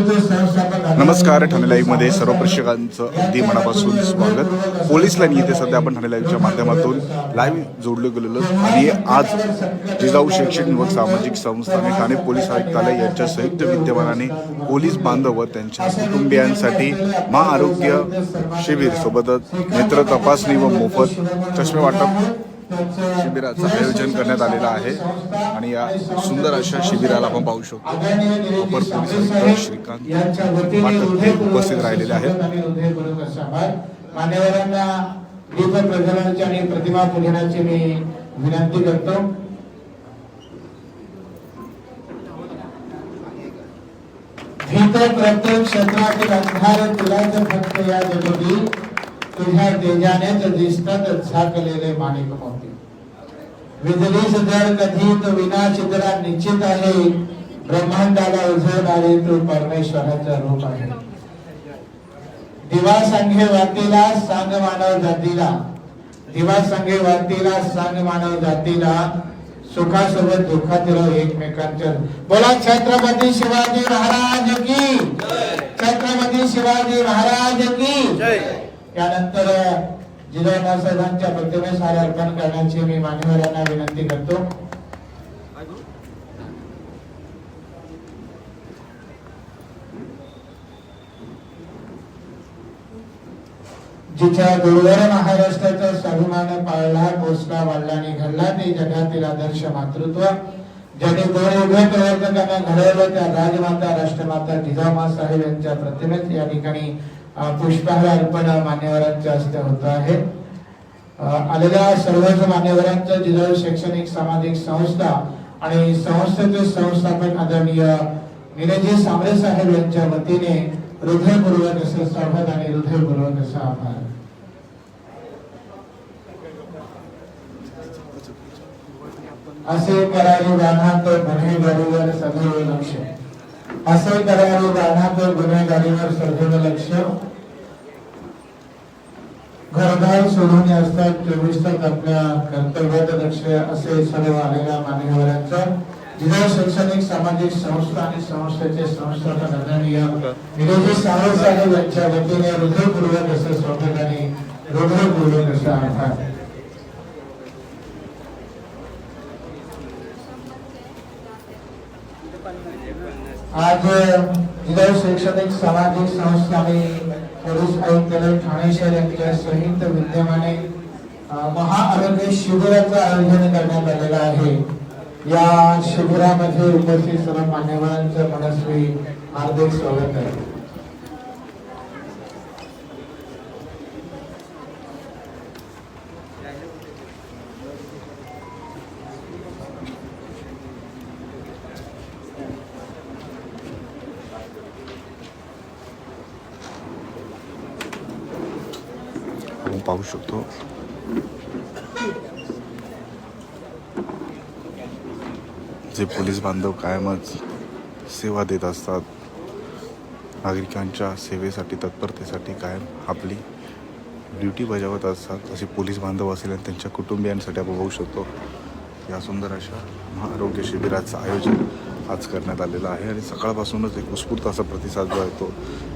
नमस्कार ठाणे लाईव्हमध्ये सर्व प्रेक्षकांचं अगदी मनापासून स्वागत. पोलीस लाईन येथे सध्या आपण ठाणे लाईव्हच्या माध्यमातून लाईव्ह जोडलं गेलेलो. आणि आज जिजाऊ शैक्षणिक व सामाजिक संस्था आणि ठाणे पोलीस आयुक्तालय यांच्या संयुक्त विद्यमानाने पोलीस बांधव व त्यांच्या कुटुंबियांसाठी महाआरोग्य शिबिर सोबतच नेत्र तपासणी व मोफत चष्मे वाटप शिबिराचं आयोजन करण्यात आलेलं आहे आणि या सुंदर अशा शिबिराला आपण पाहू शकतो. अपर पोलीस आयुक्त श्रीकांत पाठक हे उपस्थित राहिलेले आहेत. मान्यवरांना दीप प्रज्वलनाची आणि प्रतिमा पूजनाची मी विनंती करतो. भीत प्रत्येक क्षेत्रातील अंधार तुलाच फक्त या जगोदी तुझ्या तेजानेच दिसतात झाकलेले माणिक मोती. विजलीस जर कधी तो विनाचित्रा निश्चित आहे. ब्रह्मांडाला उजळणारे तू परमेश्वराचं रूप आहे. दिवा संघे वातीला सांग मानव जातीला. दिवा संघे वातीला सांग मानव जातीला. सुखासोबत दुःखातील एकमेकांच्या. बोला छत्रपती शिवाजी महाराज की. छत्रपती शिवाजी महाराज की. त्यानंतर जिल्हा साहेबांच्या प्रतिमेस हार अर्पण करण्याची मी मान्यवरांना विनंती करतो. जिच्या गुरुवर महाराष्ट्राचा स्वाभिमान पाळला पोचला वाढला आणि घडला ते जगातील आदर्श मातृत्व. ज्याने दोन उभे प्रवर्तकांना घडवलं त्या राजमाता राष्ट्रमाता जिजामा साहेब यांच्या प्रतिमेत या ठिकाणी पुष्पहार अर्पण मान्यवरांच्या हस्ते होत आहे. आलेल्या सर्वच मान्यवरांचं जिल्हा शैक्षणिक सामाजिक संस्था आणि संस्थेचे संस्थापक आदरणीय निरजी सामरे साहेब यांच्या वतीने हृदयपूर्वक असं स्वागत आणि हृदयपूर्वक असं आभार. असे करावे गाण्यात गुन्हेगारीवर सदैव लक्ष. असे करावे गाण्यात गुन्हेगारीवर सदैव लक्ष. घरदार सोडून असतात चोवीस तास आपल्या कर्तव्यात लक्ष असे सर्व आलेल्या मान्यवरांचं. जिल्हा शैक्षणिक सामाजिक संस्था आणि संस्थेचे संस्थापक आदरणीय सावंत साहेब यांच्या वतीने हृदयपूर्वक असं स्वागत आणि हृदयपूर्वक असं आभार. आज जिल्हा शैक्षणिक सामाजिक संस्था आणि पोलीस आयुक्तालय ठाणे शहर यांच्या संयुक्त विद्यमाने महाआरोग्य शिबिराचं आयोजन करण्यात आलेलं आहे. या शिबिरामध्ये उपस्थित सर्व मान्यवरांचं मनस्वी हार्दिक स्वागत आहे. पाहू शकतो. जे पोलीस बांधव कायमच सेवा देत असतात नागरिकांच्या सेवेसाठी तत्परतेसाठी कायम आपली ड्युटी बजावत असतात असे पोलीस बांधव असेल आणि त्यांच्या कुटुंबियांसाठी आपण बघू शकतो. या सुंदर अशा महाआरोग्य शिबिराचं आयोजन आज करण्यात आलेलं आहे आणि सकाळपासूनच एक उत्स्फूर्त असा प्रतिसाद जो आहे तो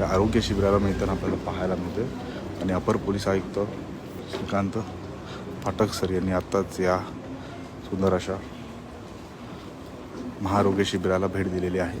या आरोग्य शिबिराला मिळताना आपल्याला पाहायला मिळते आणि अपर पोलीस आयुक्त श्रीकांत फाटक सर यांनी आत्ताच या सुंदर अशा महारोग्य शिबिराला भेट दिलेली आहे.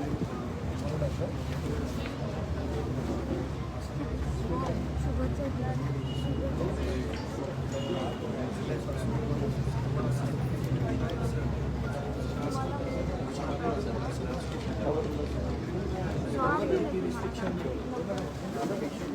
Çok iyi.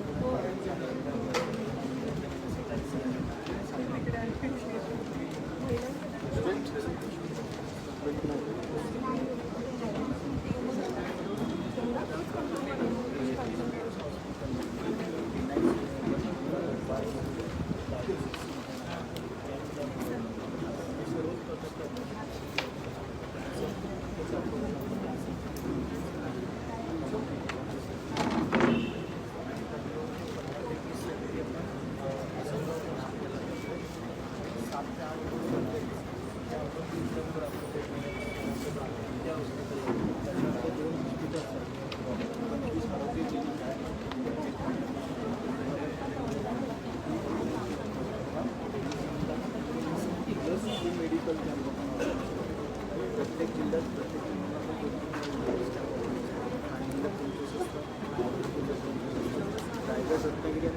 तुमचे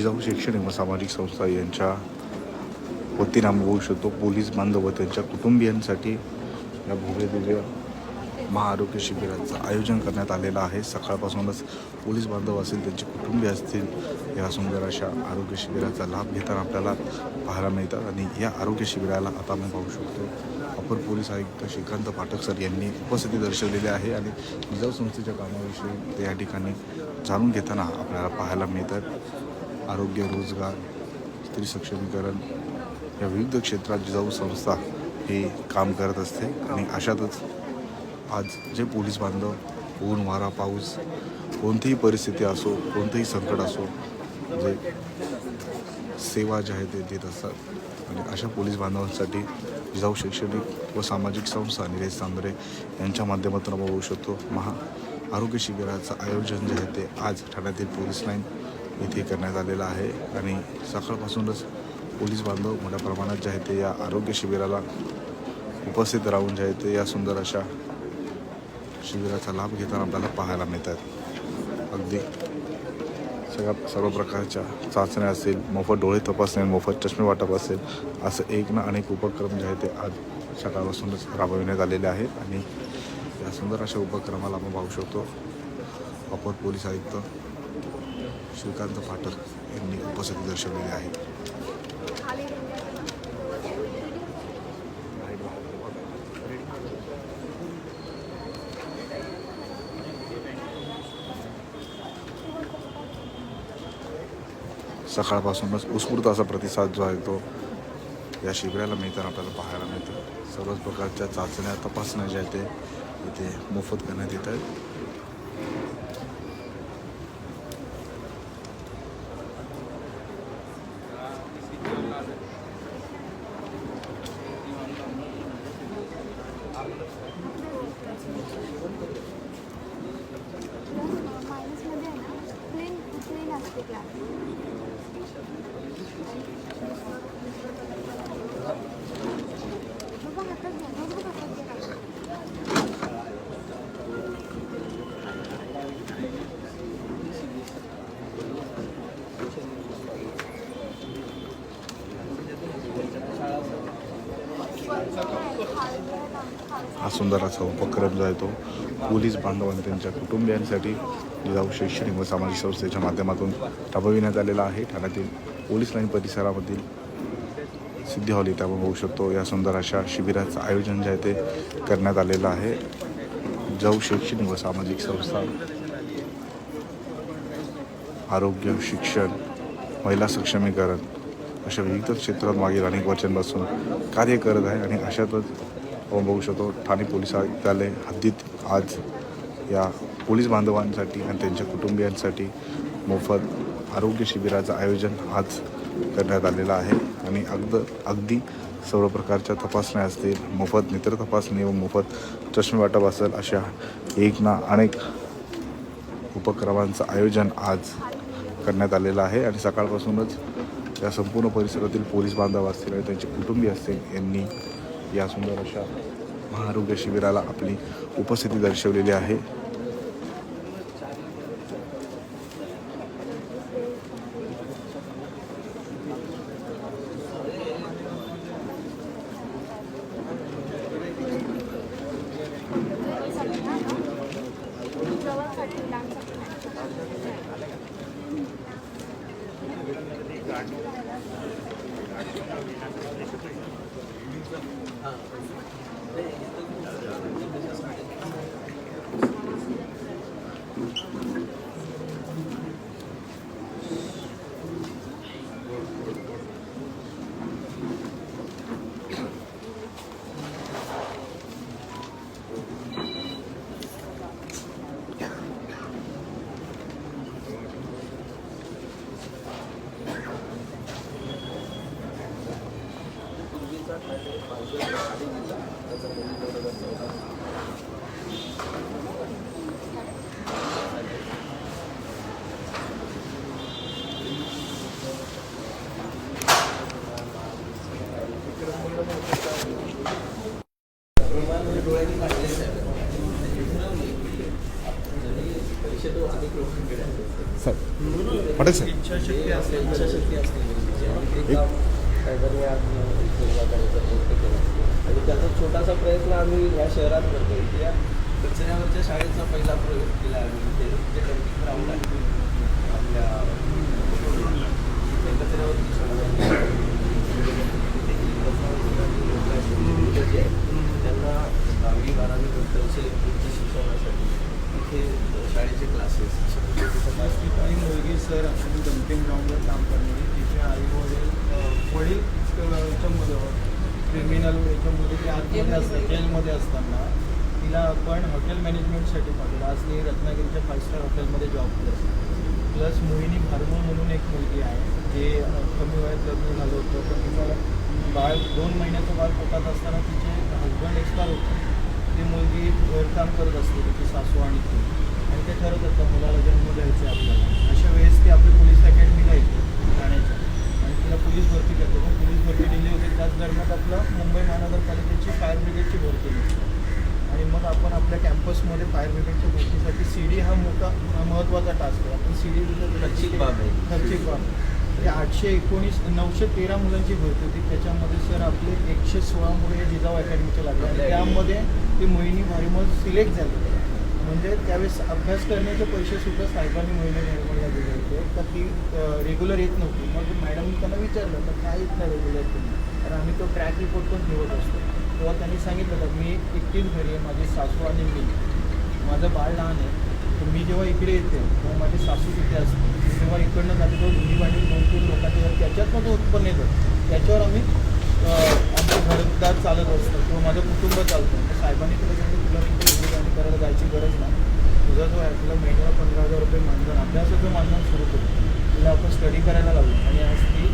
जिजाऊ शैक्षणिक व सामाजिक संस्था यांच्या वतीने आम्ही होऊ शकतो. पोलीस बांधव व त्यांच्या कुटुंबियांसाठी या भव्य दिव्य महाआरोग्य शिबिराचं आयोजन करण्यात आलेलं आहे. सकाळपासूनच पोलीस बांधव असतील त्यांचे कुटुंबीय असतील या सुंदर अशा आरोग्य शिबिराचा लाभ घेताना आपल्याला पाहायला मिळतात. आणि या आरोग्य शिबिराला आता आम्ही पाहू शकतो. अपर पोलीस आयुक्त श्रीकांत पाठक सर यांनी उपस्थिती दर्शवलेली आहे आणि जिजाऊ संस्थेच्या कामाविषयी ते या ठिकाणी जाणून घेताना आपल्याला पाहायला मिळतात. आरोग्य रोजगार स्त्री सक्षमीकरण या विविध क्षेत्रात जिजाऊ संस्था हे काम करत असते. आणि अशातच आज जे पोलीस बांधव ऊन वारा पाऊस कोणतीही परिस्थिती असो कोणतंही संकट असो जे सेवा जे आहे ते देत असतात. आणि अशा पोलीस बांधवांसाठी जिजाऊ शैक्षणिक व सामाजिक संस्था निलेश सांबरे यांच्या माध्यमातून आपण होऊ शकतो. महा आरोग्य शिबिराचं आयोजन जे आहे ते आज ठाण्यातील पोलीस लाईन इथे करण्यात आलेलं आहे. आणि सकाळपासूनच पोलीस बांधव मोठ्या प्रमाणात जे आहे ते या आरोग्य शिबिराला उपस्थित राहून जे आहे ते या सुंदर अशा शिबिराचा लाभ घेताना आपल्याला पाहायला मिळतात. अगदी सगळ्या सर्व प्रकारच्या चाचण्या असेल मोफत डोळे तपासणे मोफत चष्मे वाटप असेल असं एक ना अनेक उपक्रम जे आहे ते आज सकाळपासूनच राबविण्यात आलेले आहेत. आणि या सुंदर अशा उपक्रमाला आपण पाहू शकतो. अपर पोलीस आयुक्त श्रीकांत पाटील यांनी उपस्थिती दर्शवलेली आहे. सकाळपासूनच उत्स्फूर्त असा प्रतिसाद जो आहे तो या शिबिराला मिळताना आपल्याला पाहायला मिळतं. सर्वच प्रकारच्या चाचण्या तपासण्या ज्या आहेत ते इथे मोफत करण्यात येत आहेत. हा सुंदर असा उपक्रम जो आहे तो पोलीस बांधव आणि त्यांच्या कुटुंबियांसाठी जाऊ शैक्षणिक व सामाजिक संस्थेच्या माध्यमातून राबविण्यात आलेला आहे. ठाण्यातील पोलीस लाईन परिसरामधील सिद्धी हॉल इथे आपण बघू शकतो. या सुंदर अशा शिबिराचं आयोजन जे आहे ते करण्यात आलेलं आहे. जाऊ शैक्षणिक व सामाजिक संस्था आरोग्य शिक्षण महिला सक्षमीकरण अशा विविध क्षेत्रात मागील अनेक वर्षांपासून कार्य करत आहे आणि अशातच आपण बघू शकतो ठाणे पोलीस आयुक्तालय हद्दीत आज या पोलीस बांधवांसाठी आणि त्यांच्या कुटुंबियांसाठी मोफत आरोग्य शिबिराचं आयोजन आज करण्यात आलेलं आहे. आणि अगद अगदी सर्व प्रकारच्या तपासण्या असतील मोफत नेत्र तपासणी व मोफत चष्मे वाटप असेल अशा एक ना अनेक उपक्रमांचं आयोजन आज करण्यात आलेलं आहे. आणि सकाळपासूनच या संपूर्ण परिसरातील पोलीस बांधव असतील आणि त्यांचे कुटुंबीय असतील यांनी या सुंदर अशा महाआरोग्य शिबिराला आपली उपस्थिती दर्शवलेली आहे जवळसाठी लांबसाठी सर पटेल सर इच्छाशक्ती असते इच्छाशक्ती असते एक- काहीतरी आम्ही सेवा करायचा प्रयत्न केला आणि त्याचा छोटासा प्रयत्न आम्ही या शहरात करतो या कचऱ्यावरच्या शाळेचा पहिला प्रयोग केला आम्ही ते जे डम्पिंग ग्राउंड आहे आपल्या त्या कचऱ्यावरची शाळा आहे. तिथे जी कचऱ्यावरची लोकं आहेत, जी मुलं जी आहेत, त्यांना दहावी बारावी नंतरचे उच्च शिक्षणासाठी इथे शाळेचे क्लासेस अशा पद्धतीचं आज ठिकाणी मुलगी सर ॲक्च्युली डम्पिंग ग्राउंडवर काम करणे तिचे आई वडील अं, वडील अं, याच्यामध्ये क्रिमिनल याच्यामध्ये ती आतमध्ये असतात जेलमध्ये असताना तिला आपण हॉटेल मॅनेजमेंटसाठी पाठवलं. आज ती रत्नागिरीच्या फाईव्ह स्टार हॉटेलमध्ये जॉब करते प्लस मोहिनी भार्गव म्हणून एक मुलगी आहे जे कमी वयात लग्न झालं होतं. पण तिचा बाळ दोन महिन्याचं बाळ पोटात असताना तिचे हजबंड एक्सपायर होते. ती मुलगी घरकाम करत असते तिची सासू आणि ती. आणि ते ठरत असतं मुलाला जन्म द्यायचे आहे आपल्याला. अशा वेळेस ती आपली पोलीस अकॅडमीला येते ठाण्याच्या. तिला पोलीस भरती करते. पण पोलीस भरती दिली होती. त्याच दरम्यान आपलं मुंबई महानगरपालिकेची फायर ब्रिगेडची भरती होती. आणि मग आपण आपल्या कॅम्पसमध्ये फायर ब्रिगेडच्या भरतीसाठी सी डी हा मोठा महत्त्वाचा टास्क आहे. आपण सी डी खर्चिक बाब आहे. खर्चिक बाब. ते आठशे एकोणीस नऊशे तेरा मुलांची भरती होती. त्याच्यामध्ये सर आपले एकशे सोळा मुले हे जिजाऊ अकॅडमीचे लागले. आणि त्यामध्ये ते मोहिनी भारीमल सिलेक्ट झाले. म्हणजे त्यावेळेस अभ्यास करण्याचे पैसे सुद्धा साहेबांनी मोहिनी निर्मळला दिले होते. तर ती रेग्युलर येत नव्हती. मग मॅडमनी त्यांना विचारलं तर काय येत नाही रेग्युलर तुम्ही? तर आम्ही तो ट्रॅक रिपोर्ट पण ठेवत असतो. तेव्हा त्यांनी सांगितलं तर मी एकटीच घरी आहे. माझी सासू आणि मी. माझं बाळ लहान आहे. तर मी जेव्हा इकडे येते तेव्हा माझी सासू तिथे असते. तेव्हा जेव्हा इकडनं जाते तेव्हा धुनी भांडी दोन तीन लोकांच्या त्याच्यातनं जो उत्पन्न येतं त्याच्यावर आम्ही आमचं घरदार चालत असतं. किंवा माझं कुटुंब चालतं. तर साहेबांनी तुला सांगितलं तुला भांडी करायला जायची गरज नाही. तुझा जो आहे तुला महिन्याला पंधरा हजार रुपये मानधन अभ्यासाचं मानधन सुरू करू. तुला आपण स्टडी करायला लागू आणि आज ती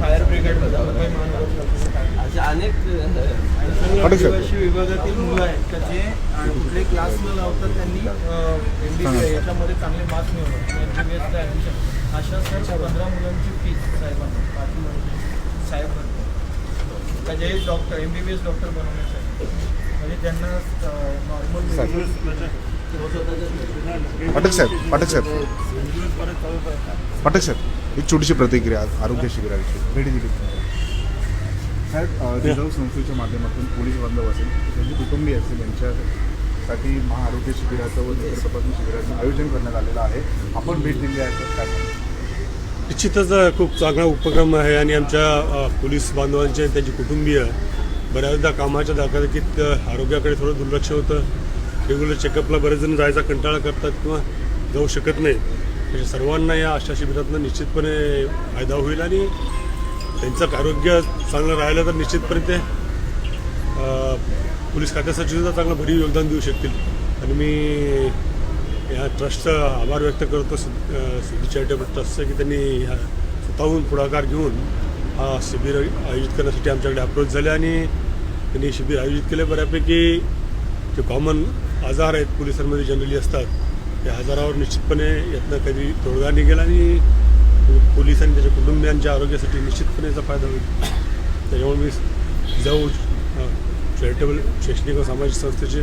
फायर ब्रिगेडमध्ये असे अनेक. आदिवासी विभागातील मुलं आहेत का जे कुठले क्लास न लावता त्यांनी एम बी. याच्यामध्ये चांगले मार्क्स मिळवलं. एम बी बी एसचं ॲडमिशन अशा सर पंधरा मुलांची फीस साहेबांना मुलांची साहेब का जे doctor M B B S doctor बनवण्यासाठी. म्हणजे नॉर्मल पाठक साहेब पाठक साहेब. पाठक साहेब एक छोटीशी प्रतिक्रिया आरोग्य शिबिराविषयी. भेट दिली. साहेब जिजाऊ संस्थेच्या माध्यमातून पोलीस बांधव असेल त्यांची कुटुंबीय असेल यांच्यासाठी महाआरोग्य शिबिराचं व नेत्र तपासणी शिबिराचं आयोजन करण्यात आलेलं आहे. आपण भेट दिली आहे तर काय? निश्चितच खूप चांगला उपक्रम आहे आणि आमच्या पोलीस बांधवांचे त्यांची कुटुंबीय बऱ्याचदा कामाच्या दाखलाकीत आरोग्याकडे थोडं दुर्लक्ष होतं. रेग्युलर चेकअपला बरेच जण जायचा कंटाळा करतात किंवा जाऊ शकत नाही म्हणजे सर्वांना या अशा शिबिरातून निश्चितपणे फायदा होईल आणि त्यांचं आरोग्य चांगलं राहिलं तर निश्चितपणे ते पोलीस खात्यासाठी सुद्धा चांगलं भरीव योगदान देऊ शकतील. आणि मी या ट्रस्टचा आभार व्यक्त करतो. सिद्ध सिद्धी चॅरिटेबल ट्रस्टचं की त्यांनी ह्या स्वतःहून पुढाकार घेऊन हा शिबिर आयोजित करण्यासाठी आमच्याकडे अप्रोच झाले आणि त्यांनी शिबिर आयोजित केले. बऱ्यापैकी जे कॉमन आजार आहेत पोलिसांमध्ये जनरली असतात त्या आजारावर निश्चितपणे यातनं कधी तोडगा निघेल आणि पोलीस आणि त्याच्या कुटुंबियांच्या आरोग्यासाठी निश्चितपणे याचा फायदा होईल. त्याच्यामुळे मी जाऊ चॅरिटेबल शैक्षणिक व सामाजिक संस्थेचे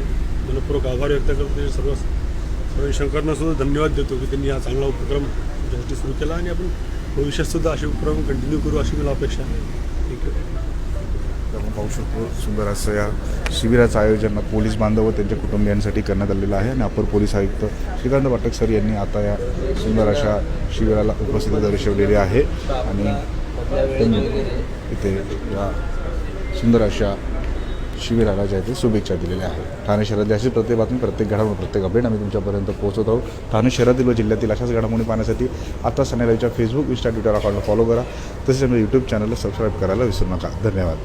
मनपूर्वक आभार व्यक्त करतो. त्याचे सर्व सर्व शंकरना सुद्धा धन्यवाद देतो की त्यांनी हा चांगला उपक्रम त्यासाठी सुरू केला आणि आपण भविष्यातसुद्धा असे उपक्रम कंटिन्यू करू अशी मला अपेक्षा आहे. आपण पाहू शकतो सुंदर असं या शिबिराचं आयोजन पोलीस बांधव व त्यांच्या कुटुंबियांसाठी करण्यात आलेलं आहे आणि अपर पोलीस आयुक्त श्रीकांत वाटक सर यांनी आता या सुंदर अशा शिबिराला उपस्थिती दर्शवलेली आहे. आणि त्यांनी इथे या सुंदर अशा शिबिराला ज्या ते शुभेच्छा दिलेल्या आहेत. ठाणे शहरातली अशी प्रत्येक बातमी प्रत्येक घडामोडी प्रत्येक अपडेट आम्ही तुमच्यापर्यंत पोहोचत आहोत. ठाणे शहरातील व जिल्ह्यातील अशाच घडामोडी पाहण्यासाठी आता सनेलाईच्या फेसबुक इंस्टा ट्विटर अकाउंटला फॉलो करा. तसेच आम्ही यूट्यूब चॅनलला सबस्क्राईब करायला विसरू नका. धन्यवाद.